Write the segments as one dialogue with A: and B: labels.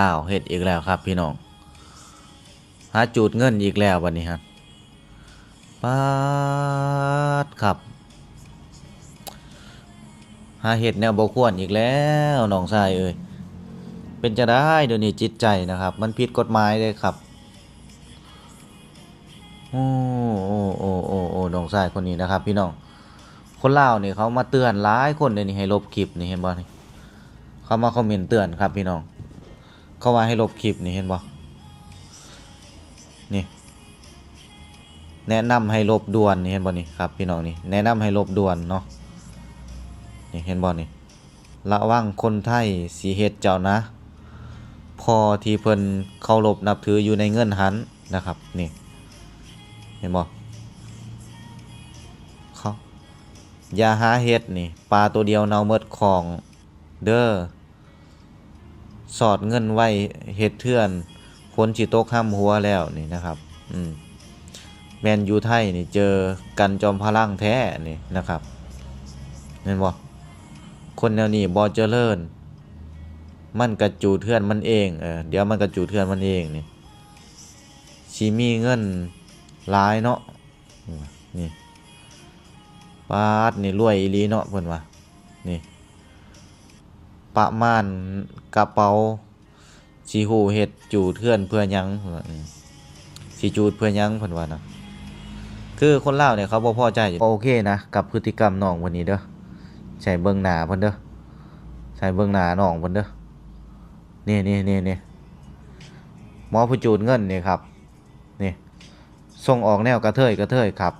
A: อ้าวเฮ็ดอีกแล้วครับพี่น้องหาจูดเงินอีกแล้ววันนี้ฮะปาดครับหาเห็ดแนวบควรอีกแล้วน้องชายเอ้ยเป็นจะได้เดี๋ยวนี้จิตใจนะครับ มันผิดกฎหมายเลยครับโอ้โอ้โอ้โอ้โอ้น้องชายคนนี้นะครับ พี่น้องคนเล่านี่เขามาเตือนหลายคนเลยนี่ให้ลบคลิปนี่เห็นบ่นี่เขามาคอมเมนต์เตือนครับพี่น้อง เขาว่าให้ลบคลิปนี่เห็นบ่นี่ แนะนำให้ลบด่วนนี่เห็นบ่นี่ครับพี่น้องนี่แนะนำให้ลบด่วนเนาะนี่เห็นบ่นี่ระวังคนไทยสีเฮ็ดเจ้านะ พอที่เพิ่นเคารพนับถืออยู่ในเงินหันนะครับนี่เห็นบ่เขาอย่าหาเฮ็ดนี่ปลาตัวเดียวเนาเมดของเด้อ สอดเงินไว้เฮ็ดเทื่อนฝนสิตกห้ำหัวแล้วนี่นะครับ อืมแมนยูไทยนี่เจอกันจอมพลังแท้นี่นะครับเห็นบ่คนแนวนี้บ่เจริญ มันกระจูเทื่อนมันเองเออเดี๋ยวมันกระจูเทื่อนมันเองนี่สิมีเงินหลายเนาะนี่ปาดนี่รวยอีลีเนาะเพิ่นว่านี่ ประมาณกระเป๋าสีหูเห็ดจูดเทื่อนเพื่อยังสีจูดเพื่อยังเพิ่นว่านะคือคนเล่าเนี่ยเขาบ่พอใจอยู่โอเคนะกับพฤติกรรมน้องวันนี้เด้อใส่เบิ่งหนาเพิ่นเด้อใส่เบิ่งหนาน้องเพิ่นเด้อนี่นี่นี่นี่หมอผู้จูดเงินนี่ครับนี่ส่งออกแนวกระเทยกระเทยครับ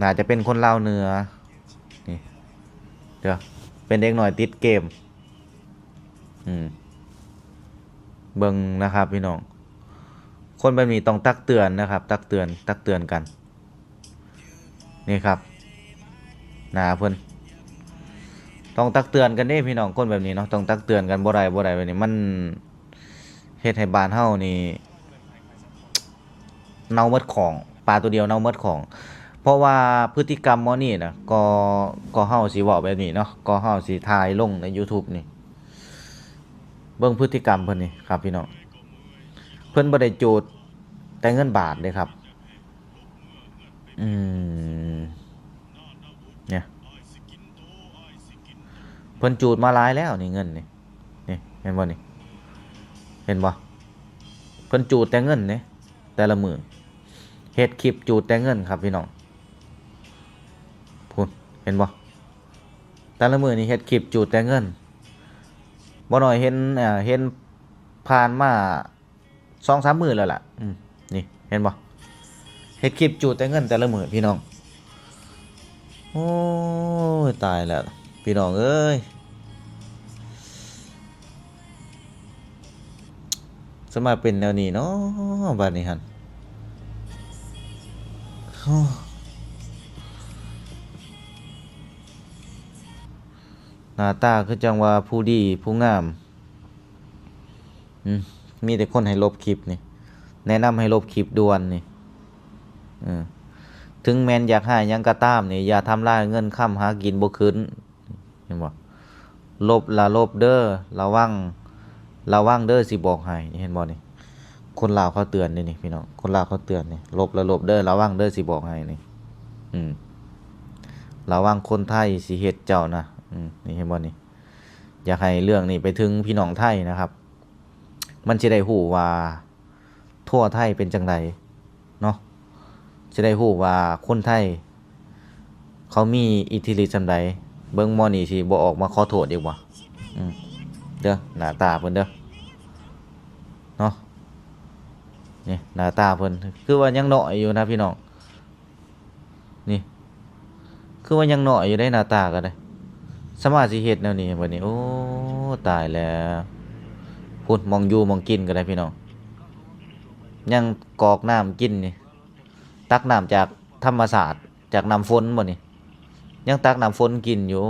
A: น่าจะเป็นคนเล่าเนื้อนี่เดี๋ยว เป็นเด็กหน่อยติดเกม อืม เบิ่งนะครับ พี่น้อง คนแบบนี้ต้องตักเตือนนะครับ ตักเตือน ตักเตือนกัน นี่ครับหนาเพิ่อนต้องตักเตือนกันเด้พี่น้องคนแบบนี้เนาะต้องตักเตือนกันบ่ได้บ่ได้แบบนี้มันเฮ็ดให้บ้านเฮานี่เน่าหมดของปลาตัวเดียวเน่าหมดของ เพราะว่าพฤติกรรมมอนี่นะก็ก็เฮาสิเว้าแบบนี้เนาะก็เฮาสิถ่ายลงใน YouTube นี่ เบิ่งพฤติกรรมเพิ่นนี่ครับพี่น้องเพิ่นบ่ได้จูดแต่เงินบาทเด้ครับ อืมเนี่ยเพิ่นจูดมาหลายแล้วนี่เงินนี่นี่เห็นบ่นี่เห็นบ่เพิ่นจูดแต่เงินนี่แต่ละมือเฮ็ดคลิปจูดแต่เงินครับพี่น้อง ห็นบ่แต่ละมือนี่เฮ็ดคลิปจูดแต่เงินบ่น้อยเห็นเอ่อเห็นผ่านมาสองสามมือแล้วล่ะอืมนี่เห็นบ่เฮ็ดคลิปจูดแต่เงินแต่ละมือพี่น้องโอ้ยตายแล้วพี่น้องเอ้ยสมาเป็นแนวนี้เนาะบัดนี้หั่น หน้าตาคือจังว่าผู้ดีผู้งามอืมีแต่คนให้ลบคลิปนี่ แนะนำให้ลบคลิปด่วนนี่ออถึงแมนอยากให้หยังกระตามนี่อย่าทำลายเงินค้ำหากินบ่คืนเห็นบ่ลบละลบเด้อระวังระวังเด้อสิบอกให้เห็นบ่นี่คนลาวเขาเตือนนี่นี่พี่น้องคนลาวเขาเตือนนี่ลบละลบเด้อระวังเด้อสิบอกให้นี่ อืมระวังคนไทยสิเฮ็ดเจ้านะ นี่เห็นบ่นี่อยากให้เรื่องนี้ไปถึงพี่น้องไทยนะครับ มันจะได้หูว่าทั่วไทยเป็นจังไดเนาะจะได้หูว่าคนไทย เขามีอิทธิฤทธิ์จังไดเบิ่งมอนี่สิบ่ออกมาขอโทษอีกบ่อืมเด้อหน้าตาเพิ่นเด้อเนาะนี่หน้าตาเพิ่นคือว่ายังหน้อยอยู่นะพี่น้องนี่ คือว่ายังหน้อยอยู่ได้หน้าตาก็ได้ สมาสิเฮ็ดแนวนี้บัดนี้ โอ้ตายแล้วพูดมองอยู่มองกินก็ได้พี่น้องยังกอกน้ำกินนี่ตักน้ำจากธรรมศาสตร์จากน้ำฝนบ่นี่ยังตักน้ำฝนกินอยู่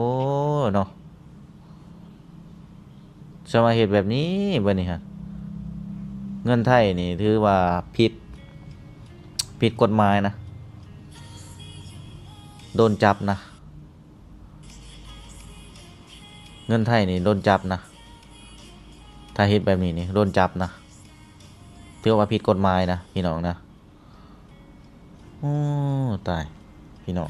A: เนาะสมาเฮ็ดแบบนี้บ่นี่ฮะเงินไทยนี่ถือว่าผิดผิดกฎหมายนะ โดนจับนะ เงินไทยนี่โดนจับนะ ถ้าเฮ็ดแบบนี้นี่โดนจับนะถือว่าผิดกฎหมายนะพี่น้องนะโอ้ตายพี่น้อง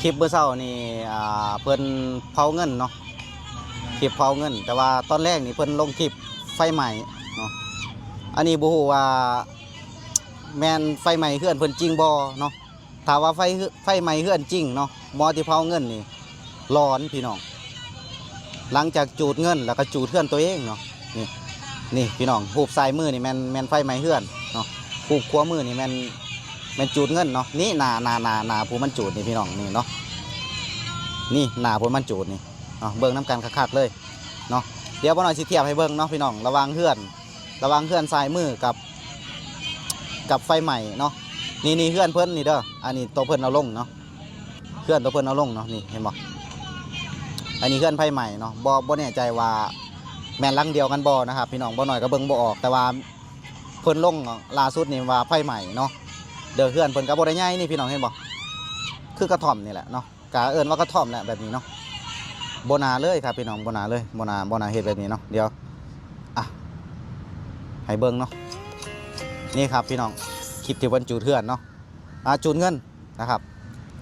B: คลิปเมื่อเช้านี่อ่าเพิ่นเผาเงินเนาะคลิปเผาเงิน แต่ว่าตอนแรกนี่เพิ่นลงคลิปไฟใหม่เนาะอันนี้บ่ฮู้ว่าแมนไฟใหม่เฮือนเพิ่นจริงบ่เนาะถ้าว่าไฟไฟใหม่เฮือนจริงเนาะมอที่เผาเงินนี่ ร้อนพี่น้อง หลังจากจูดเงินแล้วก็จูดเฮือนตัวเองเนาะนี่นี่พี่น้องหูบซ้ายมือนี่แมนแมนไฟใหม่เฮือนเนาะหูบขัวมือนี่แมนแมนจูดเงินเนาะนี่หนาหนาหนาหนาผู้มันจูดนี่พี่น้องนี่เนาะนี่หนาผลมันจูดนี่เอาเบิ่งน้ำกันคักๆเลยเนาะเดี๋ยวบ่หน่อยสิเทียบให้เบิ่งเนาะพี่น้องระวังเฮือน ระวังเฮือนซ้ายมือกับกับไฟใหม่เนาะนี่นี่เฮือนเพิ่นนี่เด้ออันนี้ตัวเพิ่นเอาลงเนาะเฮือนตัวเพิ่นเอาลงเนาะนี่เห็นบ่ อันนี้เฮือนไฟใหม่เนาะบ่บ่แน่ใจว่าแม่นลังเดียวกันบ่นะครับพี่น้องบ่หน่อยก็เบิ่งบ่ออกแต่ว่าเพิ่นลงล่าสุดนี่ว่าไฟใหม่เนาะเด้อเฮือนเพิ่นก็บ่ได้ใหญ่นี่พี่น้องเห็นบ่คือกระท่อมนี่แหละเนาะกาเอิญว่ากระท่อมแหละแบบนี้เนาะโบนาเลยครับพี่น้องโบนาเลยโบนาโบนาเฮ็ดแบบนี้เนาะเดี๋ยวอะให้เบิ่งเนาะนี่ครับพี่น้องคลิปที่วันจูดเทือนเนาะอ่าจูดเงินนะครับ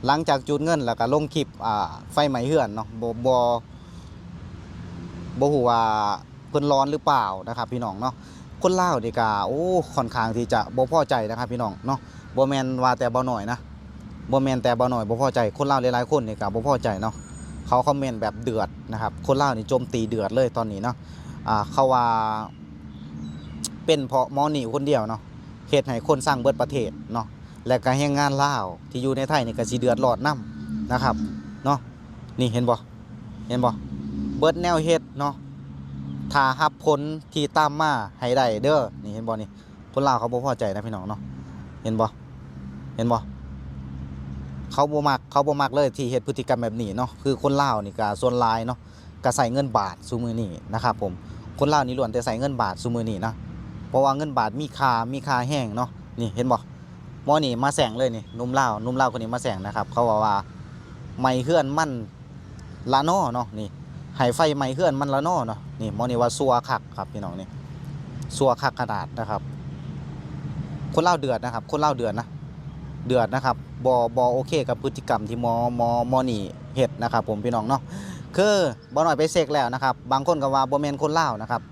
B: หลังจากจูดเงินแล้วก็ลงคลิปอ่าไฟไหม้เฮือนเนาะบ่บ่บ่ฮู้ว่าเพิ่นร้อนหรือเปล่านะครับ พี่น้องเนาะคนลาวนี่ก็โอ้ค่อนข้างที่จะบ่พอใจนะครับ พี่น้องเนาะบ่แม่นว่าแต่บ่หน่อยนะบ่แม่นแต่บ่หน่อยบ่พอใจคนลาวหลายๆคนนี่ก็บ่พอใจเนาะเขาคอมเมนต์แบบเดือดนะครับคนลาวนี่โจมตีเดือดเลยตอนนี้เนาะอ่าเขาว่าเป็นเพราะมอหนีคนเดียวเนาะเฮ็ดให้คนสร้างเบิดประเทศเนาะ และก็แรงงานลาวที่อยู่ในไทยนี่ก็สิเดือดร้อนนํนะครับเนาะนี่เห็นบ่เห็นบ่เบิดแนวเฮ็ดเนาะถ้ารับผลที่ตามมาให้ได้เด้อนี่เห็นบ่นี่คนลาวเขาบ่พอใจนะพี่น้องเนาะเห็นบ่เห็นบ่เขาบ่มักเขาบ่มักเลยที่เฮ็ดพฤติกรรมแบบนี้เนาะคือคนลาวนี่ก็ส่วนลายเนาะก็ใส่เงินบาทซุมือนี้นะครับผมคนลาวนี่ล้วนแต่ใส่เงินบาทซุมือนี้นะเพราะว่าเงินบาทมีค่ามีค่าแห้งเนาะนี่เห็นบ่ มอนี่มาแสงเลยนี่นุ่มเลานุ่มเลาคนนี้มาแสงนะครับ เขาว่าว่าไม่เฮือนมันละนอเนาะนี่ให้ไฟไม่เฮือนมันละนอเนาะนี่มอนี่ว่าซัวคักครับพี่น้องนี่ซัวคักขนาดนะครับ คนเลาเดือดนะครับ คนเลาเดือดนะเดือดนะครับบอบอโอเคกับพฤติกรรมที่มอหมอมอนี่เฮ็ดนะครับ ผมพี่น้องเนาะคือบอหน่อยไปเซกแล้วนะครับ บางคนก็ว่าบ่แมนคนเลานะครับ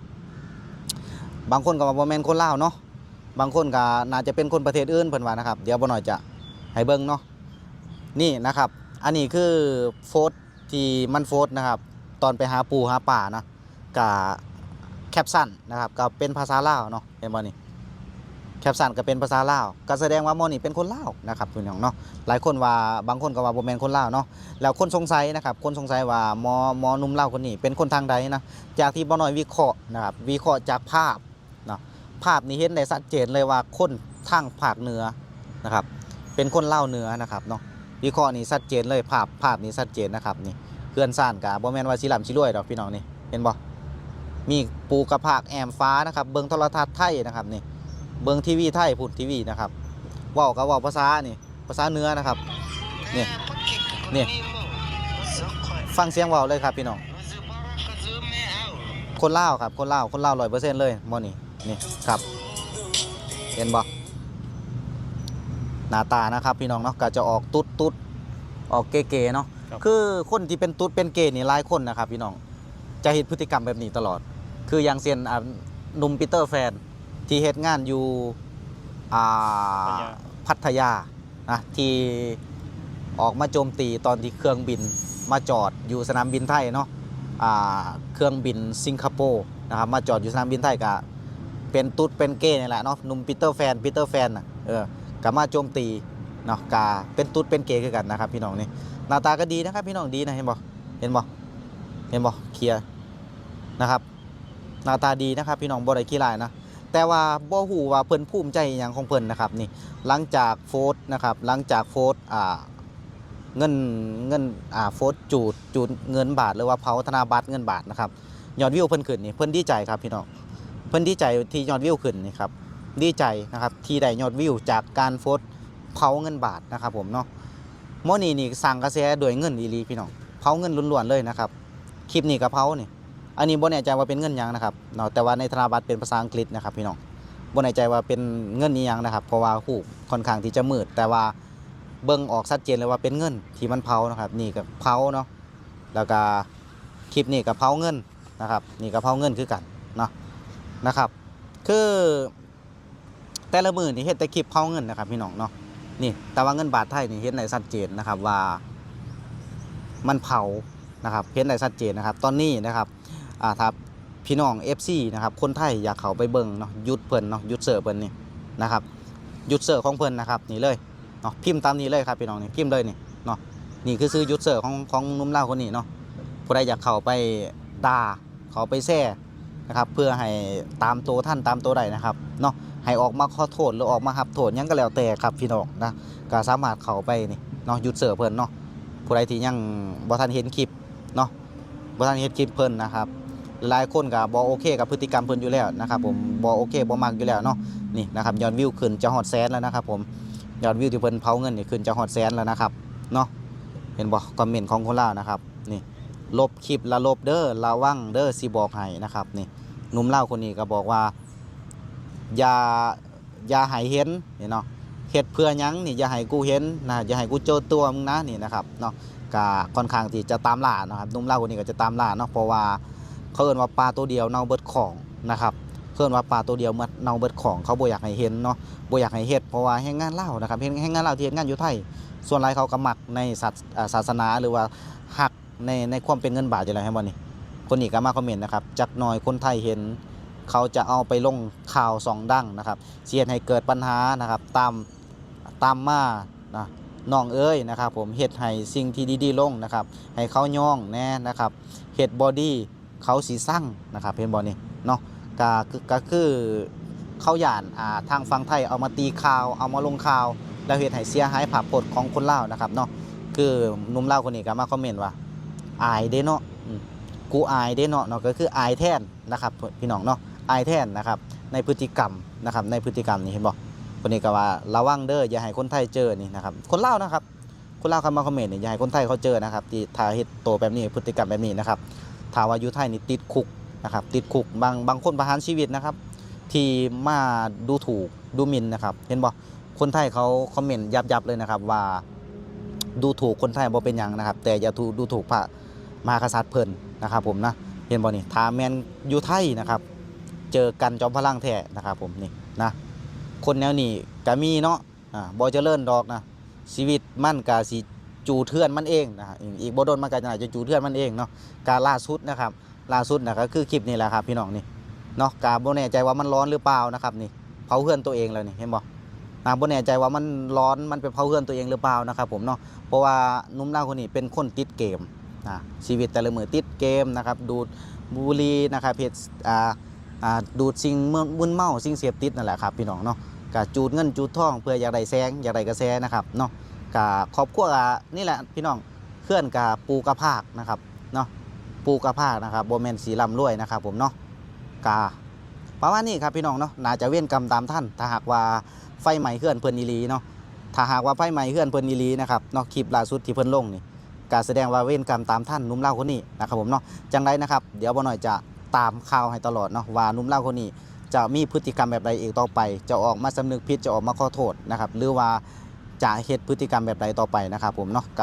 B: บางคนก็ว่าบ่แมนคนเลาเนาะ บางคนก็น่าจะเป็นคนประเทศอื่นเพิ่นว่านะครับ เดี๋ยวบ่หน่อยจะให้เบิ่งเนาะนี่นะครับ อันนี้คือโฟสที่มันโฟสนะครับ ตอนไปหาปูหาป่านะกับแคปชั่นนะครับก็เป็นภาษาลาวเนาะเห็นบ่นี่แคปชั่นก็เป็นภาษาลาวก็แสดงว่าหมอนี่เป็นคนลาวนะครับพี่น้องเนาะหลายคนว่าบางคนก็ว่าบ่แม่นคนลาวเนาะแล้วคนสงสัยนะครับ คนสงสัยว่าหมอมอนุ่มลาวคนนี้เป็นคนทางใดนะจากที่บ่น้อยวิเคราะห์นะครับวิเคราะห์จากภาพ ภาพนี้เห็นได้ชัดเจนเลยว่าคนทางภาคเหนือนะครับ เป็นคนเลาเหนือนะครับเนาะวิเคราะห์นี่ชัดเจนเลยภาพภาพนี้ชัดเจนนะครับนี่เพื่อนซ่านกะบ่แมนว่าสิล่ำสิรวยดอกพี่น้องนี่เห็นบ่มีปูกระภาคแอมฟ้านะครับ เบิงโทรทัศน์ไทยนะครับนี่เบิงทีวีไทยพูดทีวีนะครับว้าวกับว้าภาษานี่ภาษาเนื้อนะครับนี่นี่ฟังเสียงว้าวเลยครับพี่น้องคนเลาครับคนเลาคนเลาร้อยเปอร์เซ็นต์เลยหมอนี่ นี่ครับ เห็นบ่หน้าตานะครับพี่น้องเนาะก็จะออกตุ๊ดตุ๊ดออกเก๋ๆเนาะ
C: ครับ
B: คือคนที่เป็นตุ๊ดเป็นเกย์นี่หลายคนนะครับพี่น้องจะเห็นพฤติกรรมแบบนี้ตลอด คืออย่างเช่นอ่าหนุ่มปีเตอร์แฟนที่เฮ็ดงานอยู่อ่าพัทยานะที่ออกมาโจมตีตอนที่เครื่องบินมาจอดอยู่สนามบินไทยเนาะอ่าเครื่องบินสิงคโปร์นะครับมาจอดอยู่สนามบินไทยก็ เป็นตุ๊ดเป็นเก้นี่แหละเนาะหนุ่มปีเตอร์แฟนปีเตอร์แฟนน่ะเออก็มาโจมตีเนาะกาเป็นตุ๊ดเป็นเกย์คือกันนะครับพี่น้องนี่หน้าตาก็ดีนะครับพี่น้องดีนะเห็นบ่เห็นบ่เห็นบ่เคลียร์นะครับหน้าตาดีนะครับพี่น้องบ่ได้ขี้ลายนะแต่ว่าบ่ฮู้ว่าเพิ่นภูมิใจอย่างของเพิ่นนะครับนี่หลังจากโฟสนะครับหลังจากโฟสอ่าเงินเงินอ่าโฟสจูดจูดเงินบาทหรือว่าเผาธนาบัตรเงินบาทนะครับยอดวิวเพิ่นขึ้นนี่เพิ่นดีใจครับพี่น้อง เพิ่นดีใจที่ยอดวิวขึ้นนี่ครับดีใจนะครับที่ได้ยอดวิวจากการโฟสเผาเงินบาทนะครับผมเนาะหมอนี่นี่สร้างกระแสด้วยเงินอีลีพี่น้องเผาเงินล้วนๆเลยนะครับคลิปนี้ก็เผานี่อันนี้บ่แน่ใจว่าเป็นเงินยังนะครับเนาะแต่ว่าในธนบัตรเป็นภาษาอังกฤษนะครับพี่น้องบ่แน่ใจว่าเป็นเงินนี้ยังนะครับ เพราะว่าหูค่อนข้างที่จะมืด แต่ว่าเบิ่งออกชัดเจนเลยว่าเป็นเงินที่มันเผานะครับนี่ก็เผาเนาะแล้วก็คลิปนี้ก็เผาเงินนะครับนี่ก็เผาเงินคือกัน นะครับ คือแต่ละมือนี่เฮ็ดแต่คลิปเผาเงินนะครับพี่น้องเนาะนี่แต่ว่าเงินบาทไทยนี่เห็นได้ชัดเจนนะครับว่ามันเผานะครับเห็นได้ชัดเจนนะครับ ตอนนี้นะครับอ่าครับพี่น้อง FC นะครับคนไทยอยากเข้าไปเบิ่งเนาะยุดเพิ่นเนาะยุดเสิร์ฟเพิ่นนี่นะครับยุดเสิร์ฟของเพิ่นนะครับนี่เลยเนาะพิมพ์ตามนี้เลยครับพี่น้องนี่พิมพ์เลยนี่เนาะนี่คือซื้อยุดเสิร์ฟของของนุ่มเล่าคนนี้เนาะผู้ใดอยากเข้าไปด่าเข้าไปแซ่ นะครับ เพื่อให้ตามตัวท่านตามตัวใดนะครับเนาะให้ออกมาขอโทษหรือออกมาหับโทษยังก็แล้วแต่ครับพี่น้องนะก็สามารถเข้าไปนี่เนาะยุดเสิร์ฟเพิ่นเนาะผู้ใดที่ยังบ่ทันเห็นคลิปเนาะบ่ทันเห็นคลิปเพิ่นนะครับหลายคนก็บอโอเคกับพฤติกรรมเพิ่นอยู่แล้วนะครับผมบอโอเคบอมักอยู่แล้วเนาะนี่นะครับยอดวิวขึ้นจะฮอดแสนแล้วนะครับผมยอดวิวที่เพิ่นเผาเงินนี่ขึ้นจะฮอดแสนแล้วนะครับเนาะเห็นบ่คอมเมนต์ของคนล่านะครับนี่ ลบคลิปละลบเด้อระวังเด้อสิบอกให้นะครับนี่นุ่มเลาคนนี้ก็บอกว่าอย่าอย่าให้เห็นนี่เนาะเฮ็ดเพื่อยังนี่อย่าให้กูเห็นนะอย่าให้กูเจอตัวมึงนะนี่นะครับเนาะก็ค่อนข้างที่จะตามล่านะครับนุ่มเลาคนนี้ก็จะตามล่าเนาะเพราะว่าเขาเอิ้นว่าปลาตัวเดียวเน่าเบิดของนะครับเขาเอิ้นว่าปลาตัวเดียวเมื่อเน่าเบิดของเขาบ่อยากให้เห็นเนาะบ่อยากให้เฮ็ดเพราะว่าแรงงานเลานะครับเฮ็ดแรงงานลาที่เฮ็ดงานอยู่ไทยส่วนหลายเขาก็มักในศาสนาหรือว่าฮัก ในในความเป็นเงินบาทอยู่แล้วให้บ่นี่คนนี้ก็มาคอมเมนต์นะครับจักหน่อยคนไทยเห็น เขาจะเอาไปลงข่าวสองดังนะครับเสียดให้เกิดปัญหานะครับตามตามมานะน้องเอ้ยนะครับผมเฮ็ดให้สิ่งที่ดีๆลงนะครับให้เขาย่องแน่นะครับเฮ็ดบอดี้เขาสีสั่งนะครับเห็นบอลนี่เนาะก็คือก็คือเขาหยานอ่าทางฝั่งไทยเอามาตีข่าวเอามาลงข่าว แล้วเหตุให้เสียหายภาพพจน์ของคนเล่านะครับเนาะคือนุ่มเล่าคนนี้ก็มาคอมเมนต์ว่า อายเด้เนาะกูอายเด้เนาะเนาะก็คืออายแทนนะครับพี่น้องเนาะอายแทนนะครับในพฤติกรรมนะครับในพฤติกรรมนี่เห็นบ่คนนี้ก็ว่าระวังเด้ออย่าให้คนไทยเจอนี่นะครับคนเล่านะครับคนเล่าวเขามาคอมเมนต์เนี่ยอย่าให้คนไทยเขาเจอนะครับที่ถ้าเฮ็ดโตวแบบนี้พฤติกรรมแบบนี้นะครับถาว่าอยู่ไทยนี่ติดคุกนะครับติดคุกบางบางคนประหารชีวิตนะครับ ที่มาดูถูกดูหมิ่นนะครับ เห็นบ่คนไทยเขาคอมเมนต์ยับยับเลยนะครับว่าดูถูกคนไทยบ่เป็นยังนะครับ แต่อย่าถูดูถูกพระ มหากษัตริย์เพิ่นนะครับผมนะเห็นบ่นี่ถ้าแมนอยู่ไทยนะครับเจอกันจอมพลังแท้นะครับผมนี่นะคนแนวนี้ก็มีเนาะอ่าบ่เจริญดอกนะชีวิตมั่นก็สิจูเทือนมันเองนะอีกบ่โดนมันก็จะจูเทือนมันเองเนาะการล่าสุดนะครับล่าสุดนะก็คือคลิปนี้แหละครับพี่น้องนี่เนาะกาบ่แน่ใจว่ามันร้อนหรือเปล่านะครับนี่เผาเพื่อนตัวเองแล้วนี่เห็นบ่นะบ่แน่ใจว่ามันร้อนมันไปเผาเพื่อนตัวเองหรือเปล่านะครับผมเนาะเพราะว่านุ่มเล่าคนนี้เป็นคนติดเกม นะชีวิตแต่ละมือติดเกมนะครับดูดบุหรี่นะครับเพจอ่าอ่าดูดสิ่งมึนเมาสิ่งเสพติดนั่นแหละครับพี่น้องเนาะกะจูดเงินจูดทองเพื่ออยากได้แซงอยากได้กระแสนะครับเนาะกะครอบครัวนี่แหละพี่น้องเพื่อนกะปูกระพากนะครับเนาะปูกระพากนะครับโบแมนสีลำรวยนะครับผมเนาะกาประมาณนี้ครับพี่น้องเนาะน่าจะเว้นกรรมตามท่าน ถ้าหากว่าไฟไหม้เพื่อนเพิ่นอีลีเนาะถ้าหากว่าไฟไหม้เพื่อนเพิ่นอีลีนะครับเนาะคลิปล่าสุดที่เพิ่นลงนี่ การแสดงว่าเว้นกรรมตามท่านนุ่มเล่าคนนี้นะครับผมเนาะจังไรนะครับเดี๋ยวบ่หน่อยจะตามข่าวให้ตลอดเนาะว่านุ่มเล่าคนนี้จะมีพฤติกรรมแบบใดอีกต่อไป จะออกมาสำนึกผิดจะออกมาขอโทษนะครับหรือว่าจะเหตุพฤติกรรมแบบใดต่อไปนะครับผมเนาะก